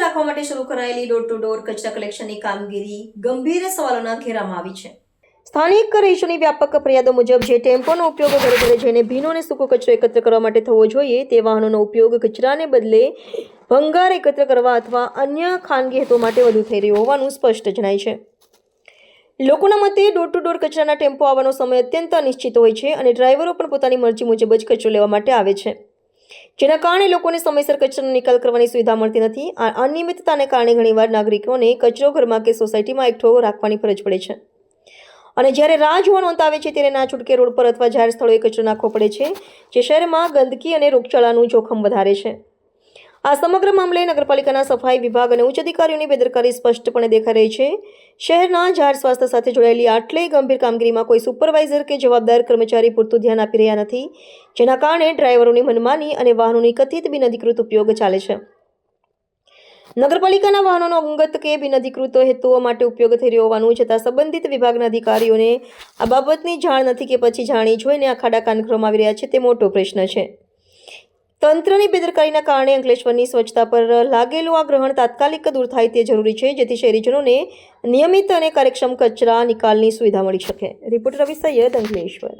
રાખવા માટે શરૂ કરાયેલી ડોર ટુ ડોર કચરા કલેક્શનની કામગીરી ગંભીર સવાલોના ઘેરામાં આવી છે. સ્થાનિક રહીશોની વ્યાપક ફરિયાદો મુજબ જે ટેમ્પોનો ઉપયોગ ઘરે ઘરે જઈને ભીનો અને સૂકો કચરો એકત્ર કરવા માટે થવો જોઈએ તે વાહનોનો ઉપયોગ કચરાને બદલે ભંગાર એકત્ર કરવા અથવા અન્ય ખાનગી હેતુઓ માટે વધુ થઈ રહ્યો હોવાનું સ્પષ્ટ જણાય છે. લોકોના મતે ડોર ટુ ડોર કચરાના ટેમ્પો આવવાનો સમય અત્યંત અનિશ્ચિત હોય છે અને ડ્રાઈવરો પણ પોતાની મરજી મુજબ જ કચરો લેવા માટે આવે છે. જેના કારણે લોકોને સમયસર કચરાનો નિકાલ કરવાની સુવિધા મળતી નથી. આ અનિયમિતતાને કારણે ઘણીવાર નાગરિકોને કચરો ઘરમાં કે સોસાયટીમાં એકઠો રાખવાની ફરજ પડે છે. અને જ્યારે રાહ જોવા આવે છે, ત્યારે ના છૂટકે રોડ પર અથવા જાહેર સ્થળોએ કચરો નાખવો પડે છે, જે શહેરમાં ગંદકી અને રોગચાળાનું જોખમ વધારે છે. આ સમગ્ર મામલે નગરપાલિકાના સફાઈ વિભાગ અને ઉચ્ચ અધિકારીઓની બેદરકારી સ્પષ્ટપણે દેખાઈ રહી છે. શહેરના જાહેર સ્વાસ્થ્ય સાથે જોડાયેલી આટલી ગંભીર કામગીરીમાં કોઈ સુપરવાઇઝર કે જવાબદાર કર્મચારી પૂરતું ધ્યાન આપી રહ્યા નથી, જેના કારણે ડ્રાઈવરોની મનમાની અને વાહનોની કથિત બિનઅધિકૃત ઉપયોગ ચાલે છે. નગરપાલિકાના વાહનોનો અંગત કે બિનઅધિકૃત હેતુઓ માટે ઉપયોગ થઈ રહ્યો હોવાનું છતાં સંબંધિત વિભાગના અધિકારીઓને આ બાબતની જાણ નથી કે પછી જાણી જોઈને આ ખાડા કાન આવી રહ્યા છે તે મોટો પ્રશ્ન છે. તંત્રની બેદરકારીના કારણે અંકલેશ્વરની સ્વચ્છતા પર લાગેલું આ ગ્રહણ તાત્કાલિક દૂર થાય તે જરૂરી છે, જેથી શહેરીજનોને નિયમિત અને કાર્યક્ષમ કચરા નિકાલની સુવિધા મળી શકે. રિપોર્ટર રવિ સૈયદ અંકલેશ્વર.